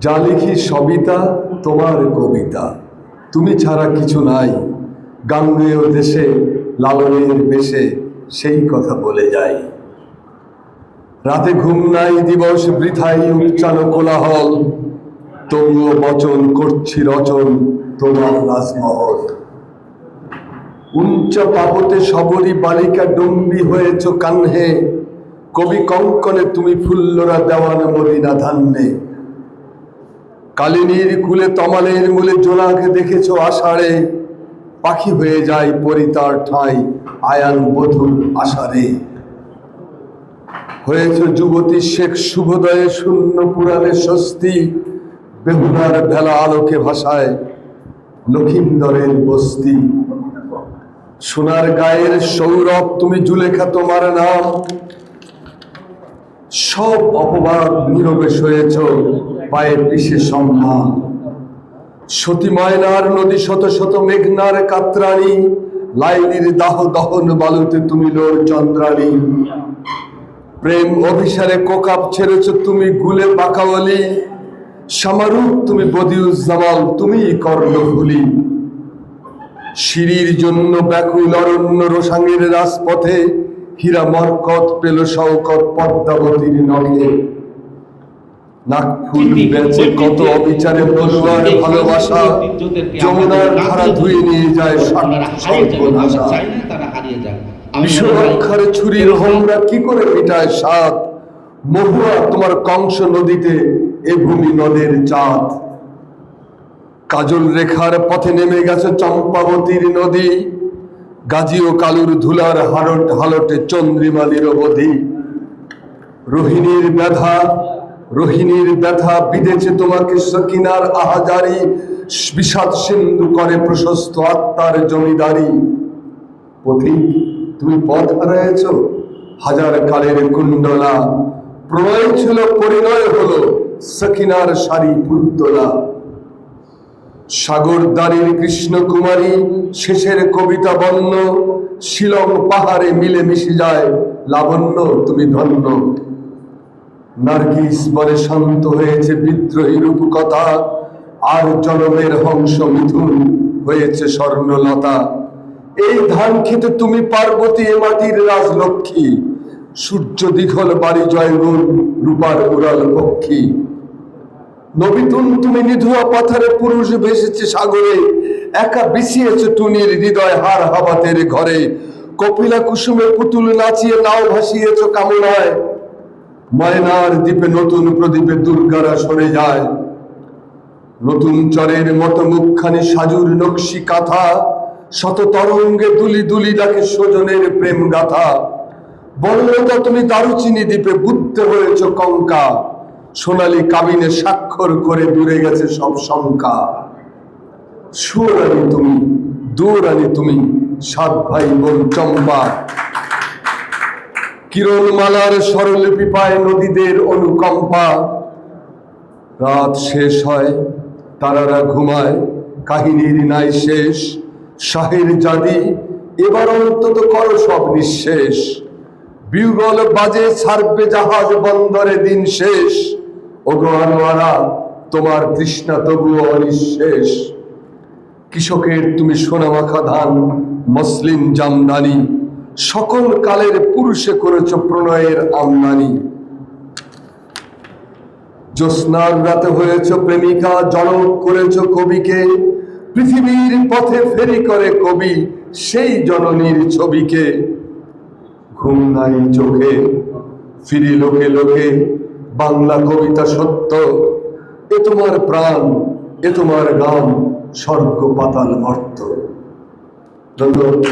যা লিখি সবিতা, তোমার কবিতা। তুমি ছাড়া কিছু নাই। গাঙ্গেয় দেশে, লালনের বেশে সেই কথা বলে যাই। রাতে ঘুম নাই, দিবস বৃথাই উচ্চানো কোলাহল। তবুও বচন করছি রচন, তোমার রাজমহল। উঞ্চ পাপতে সবরী বালিকা ডম্বি হয়েছ কান্হে। কবি কঙ্কনে তুমি ফুল্লরা দেওয়ান মদিনা ধান্যে। কালিনীর কুলে তমালের মূলে জোনাকে দেখেছ আষাঢ়ে। পাখি হয়ে যায় পরিতার ঠাই, আয়ান বধুর আষাঢ়ে। হয়েছে যুবতী শেখ শুভদয়ে শূন্য পুরাণে স্বস্তি, বেহুলার ভেলা আলোকে ভাষায় লক্ষিন্দরের বস্তি। সোনার গায়ের সৌরভ, তুমি জুলেখা তোমার নাম। সব অপবাদ নীরবে সয়েছ পায়ের পিসে সম্মান সতী ময়নার নদী শত শত মেঘনার কাতরানি লাইলির দাহ দহন বালুতে তুমি লোর চন্দ্রাণী। প্রেম অভিসারে কোকাপ ছেড়েছ তুমি গুলে বাকাওয়ালি সামারুক তুমি বদিউজ্জামাল তুমি কর্ণফুলি। সিঁড়ির জন্য ব্যাকুল অরণ্য রোসাঙ্গের রাজপথে হীরা মরকত পেল শওকত পদ্মাবতীর নখে। বেচে কত অবিচারে বলুয়ার ভালোবাসা যমুনার ধারা ধুয়ে নিয়ে যায় বিশ্বরক্ষারে ছুরির হোমরা কি করে মিটায় সাত মহুয়া তোমার কংস নদীতে এ ভূমি নদের চাঁদ। কাজল রেখার পথে নেমে গেছে চম্পাবতীর নদী। গাজী ও কালুর ধুলার হারট হালটে চন্দ্রিমা নিরবধি। রোহিণীর ব্যথা রোহিণীর ব্যথা বিঁধেছে তোমাকে সকিনার আহাজারি। বিষাদ সিন্ধু করে প্রশস্ত আত্মার জমিদারি। পথিক, তুমি পথ হারাইছ হাজার কালের কুণ্ডলা। প্রণয় ছিল, পরিণয় হলো সকিনার শাড়ি পুত্তলা। সাগর দাঁড়ির কৃষ্ণ কুমারী শেষের কবিতা বন্য শিলং পাহাড়ে মিলে মিশে যায়, লাবণ্য, তুমি ধন্য। নার্গিস বলে শান্ত হয়েছে বিদ্রোহী রূপকথা, আর জনমের হংস মিথুন হয়েছে স্বর্ণলতা। এই ধান খেতে তুমি পার্বতী এ মাটির রাজলক্ষ্মী, সূর্য দীঘল বাড়ি জয়গুণ রূপার উড়াল পক্ষী। নবীতুন তুমি নিধুয়া পাথারে পুরুষ ভেসেছে সাগরে, একা বিছিয়েছে টুনির হৃদয় হার হাবাতের ঘরে। কপিলা কুসুমে পুতুল নাচিয়ে নাও ভাসিয়েছ কামনায়। ময়নার দ্বীপে নতুন প্রদীপে দুর্গারা সরে যায়। নতুন চরের মতো মুখখানি সাজুর নকশি কাঁথা, শত তরঙ্গে দুলি দুলি ডাকে স্বজনের প্রেম গাথা। বর্ণতা তুমি দারুচিনি দ্বীপে বুদ্ধ হয়েছ কঙ্কা। সোনালী কাবিনে স্বাক্ষর করে দূরে গেছে সব শঙ্কা। সুর সুরানি তুমি দূর দৌড়ানি তুমি, সাত ভাই বোন চম্পা। কিরণমালার স্বরলিপি পায় নদীদের অনুকম্পা। রাত শেষ হয়, তারারা ঘুমায়, কাহিনীর নাই শেষ। শাহের জাদি, এবার অন্তত করো সব নিঃশেষ। বিউগল বাজে ছাড়বে জাহাজ বন্দরে দিন শেষ। ওগো তোমার তৃষ্ণা তবুও অনিঃশেষ। কৃষকের তুমি সোনামাখা ধান মসলিম জামদানি, সকল কালের পুরুষে করেছ প্রণয়ের আমদানি। জ্যোৎস্নার রাতে হয়েছ প্রেমিকা জনক করেছ কবিকে, পৃথিবীর পথে ফেরি করে কবি সেই জননীর ছবিকে। ঘুম নাই চোখে ফিরি লোকে লোকে বাংলা কবিতা সত্য। এ তোমার প্রাণ এ তোমার গান স্বর্গ পাতাল মর্ত ধন্যবাদ।